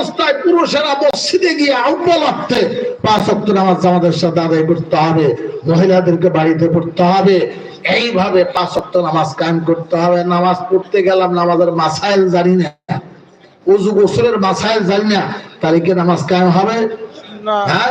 অবস্থায় পুরুষেরা মসজিদে গিয়ে আহ্বালার্থে পাঁচ অক্ট নামাজ আমাদের সাথে আদায় করতে হবে মহিলাদেরকে বাড়িতে পড়তে হবে। এইভাবে পাঁচ অক্ট নামাজ কায়েম করতে হবে। নামাজ পড়তে গেলাম নামাজের মাসাইল জানি না। উজু গোসলের মাসাইল জানি না। তারিখে নামাজ কায়েম হবে? হ্যাঁ?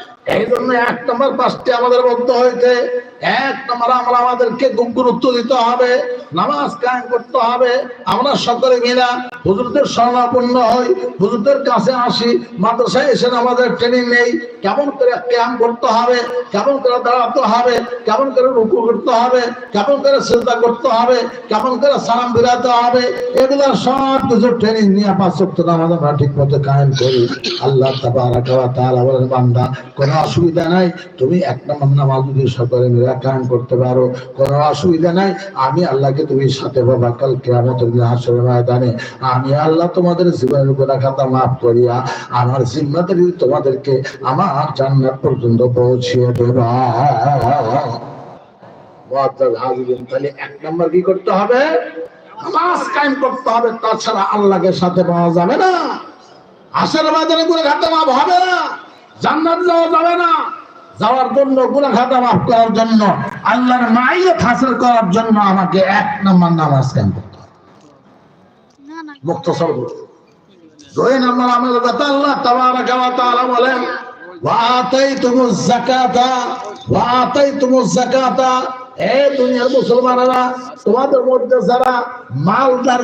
এই জন্য এক নম্বর পাঁচটি আমাদের মধ্যে হইতে এক নম্বর আমরা আমাদেরকে গুরুত্ব দিতে হবে, নামাজ কায়েম করতে হবে। আমরা সকলে মিলা হুজুরদের স্বর্ণাপন্ন হই, হুজুরদের কাছে আসি, মাদ্রাসায় এসে আমাদের ট্রেনিং নেই। কেমন করে ক্যাম্প করতে হবে, কেমন করে দাঁড়াতে হবে, কেমন করে রুকু করতে হবে, কেমন করে চিন্তা করতে হবে, কেমন করে সালাম বিরাতে হবে, এগুলো সব কিছু ট্রেনিং নিয়ে পাঁচ সপ্তাহ নামাজ আমরা ঠিক মতো কায়েম করি। আল্লাহ তাবারাকা ওয়া তাআলা বলেন, বান্দা, কোনো অসুবিধা নাই। তুমি এক নম্বর নামাজ যদি সকলে মিলে কায়েম করতে পারো কোনো অসুবিধা নাই। আমি আল্লাহকে তুমি সাথে বাবা কাল কিয়ামতের দিন হাসরের ময়দানে। আমি আল্লাহ তোমাদের জীবনের গুনাহ খাতা মাফ করিয়া আমার জিম্মাদারি তোমাদেরকে আমার জান্নাত পর্যন্ত পৌঁছিয়ে দেবা। তাহলে এক নম্বর কি করতে হবে? নামাজ কায়েম করতে হবে। তাছাড়া আল্লাহকে সাথে পাওয়া যাবে না। আসার বাজারে গুণা খাতা মাফ হবে না। জান্নাত যাওয়া যাবে না। যাওয়ার জন্য গুণা খাতা মাফ করার জন্য আল্লাহর মাইয়ত হাসিল করার জন্য আমাকে এক নম্বর নামাজ কেন করতে হবে। মুক্তসর বলতে দুই নম্বর আমাদের কথা আল্লাহ তাবারাকা ওয়া তাআলা বলেন ওয়া আতাইতুমুজ যাকাতা ওয়া আতাইতুমুজ যাকাতা দুনিয়ার মুসলমানেরা, তোমাদের মধ্যে যারা মালদার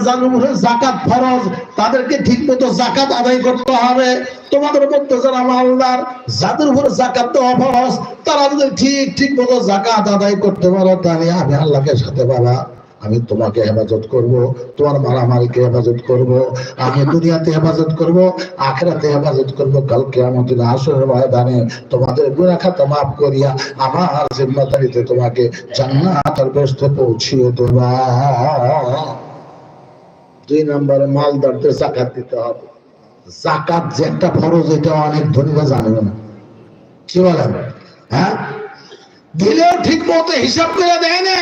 জাকাত ফরজ, তাদেরকে ঠিক মতো জাকাত আদায় করতে হবে। তোমাদের মধ্যে যারা মালদার যাদের উপরে জাকাত দেওয়া তারা যদি ঠিক ঠিক মতো জাকাত আদায় করতে পারো, তাহলে আমি আল্লাহকে সাথে বাবা আমি তোমাকে হেফাজত করব, তোমার মারামারিকে হেফাজত করব, আমি দুনিয়াতে হেফাজত করব, আখেরাতে হেফাজত করব কালকে আমাদের আসরের ময়দানে তোমাদের গুনাহ খাতা মাফ করিয়া আমার জিম্মাদারিতে তোমাকে জান্নাতের বেস্তে পৌঁছিয়ে দেব। দুই নম্বরে মালদারদের জাকাত দিতে হবে। জাকাত যে একটা ফরজ, এটা অনেক ধনীরা জানে না। কি বলেন? হ্যাঁ? দিলেও ঠিক মতো হিসাব করে দেয় না।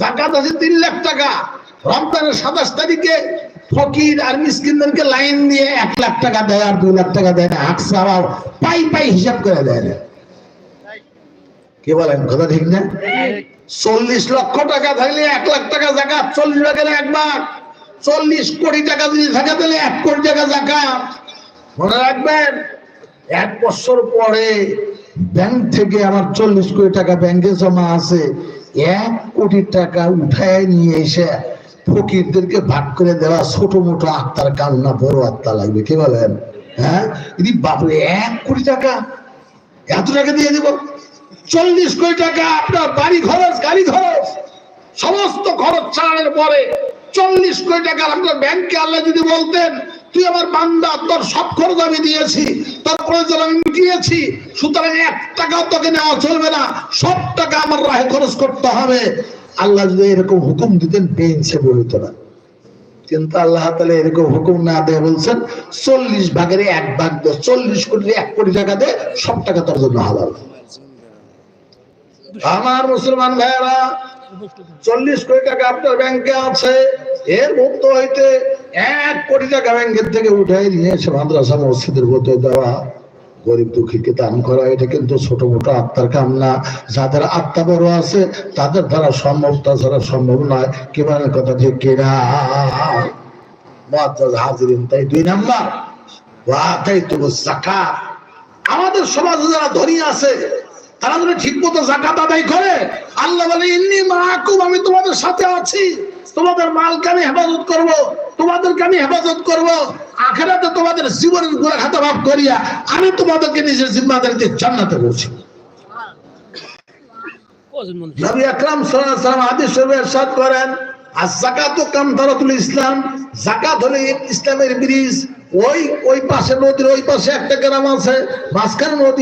জাকাত আছে তিন লাখ টাকা। রমজানের সাতাশ তারিখে ফকির আর মিসকিনদেরকে লাইন দিয়ে এক লাখ টাকা দেয় আর দুই লাখ টাকা দেয় না। হাকসাবাও পাই পাই হিসাব করে দেয় না। কি বলেন, কথা ঠিক না? চল্লিশ লক্ষ টাকা থাকলে এক লাখ টাকা জাকাত, চল্লিশ লাখের একবার চল্লিশ কোটি টাকা যদি থাকে তাহলে এক কোটি টাকা জাকাত। মনে রাখবেন, এক বছর পরে ব্যাংক থেকে আমার চল্লিশ কোটি টাকা ব্যাংকে জমা আছে। এক কোটি টাকা উঠায় নিয়ে এসে ফকিরদেরকে ভাগ করে দেওয়া ছোট মোটো আত্মার কান্না, বড় আত্মা লাগবে, কি বলেন? হ্যাঁ? যদি বাপরে এক কোটি টাকা, এত টাকা দিয়ে দেব? চল্লিশ কোটি টাকা, আপনার বাড়ি খরচ, গাড়ি খরচ, সমস্ত খরচ ছাড়ানোর পরে চল্লিশ কোটি টাকা আপনার ব্যাংকে আল্লাহ যদি বলতেন তুই আমার বান্দা, তোর সব খরচ আমি দিয়েছি, তোর প্রয়োজন আমি মিটিয়েছি, সুতরাং এক টাকাও তোকে নেওয়া চলবে না, সব টাকা আমার রাহে খরচ করতে হবে। আল্লাহ যদি এরকম হুকুম দিতেন পেয়েছে বলিত না। কিন্তু আল্লাহ তালা এরকম হুকুম না দিয়ে বলছেন, চল্লিশ ভাগের এক ভাগ দে, চল্লিশ কোটি, এক কোটি টাকা দে, সব টাকা তোর জন্য হালাল। আমার মুসলমান ভাইয়েরা, চল্লিশ কোটি টাকা আপনার ব্যাংকে আছে, এর মধ্য হইতে এক কোটি টাকা ব্যাংকের থেকে উঠাই নিয়ে এসে মাদ্রাসা, মসজিদের মধ্যে দেওয়া, গরিব দুঃখীকে দান করা, এটা কিন্তু ছোট মোটো আত্মার কাম না। যাদের আত্মা বড় আছে, তাদের দ্বারা সম্ভব, তাছাড়া সম্ভব নয়। কি মানে কথা ঠিক কিনা? হাজিরিন, তাই দুই নাম্বার। ওয়া তাইতুমু যাকাত। আমাদের সমাজে যারা ধনী আছে, তারা যদি ঠিক মতো জাকাত আদায় করে। আল্লাহ বলে, ইন্নি মাকুম আমি তোমাদের সাথে আছি। তোমাদের মালকে আমি হেফাজত করব তোমাদেরকে আমি হেফাজত করব। আখেরাতে তোমাদের জীবনের গুণা খাতা ভাব করিয়া আমি তোমাদেরকে নিজের জিম্মাদারিতে জান্নাতে পৌঁছি। নবী আকরাম সাল্লাল্লাহু আলাইহি ওয়াসাল্লাম হাদিস শরীফে ইরশাদ করেন আর জাকাত কামতারাতুল ইসলাম জাকাত হলো ইসলামের ব্রিজ ওই ওই পাশে নদীর ওই পাশে একটা গ্রাম আছে মাঝখানে নদী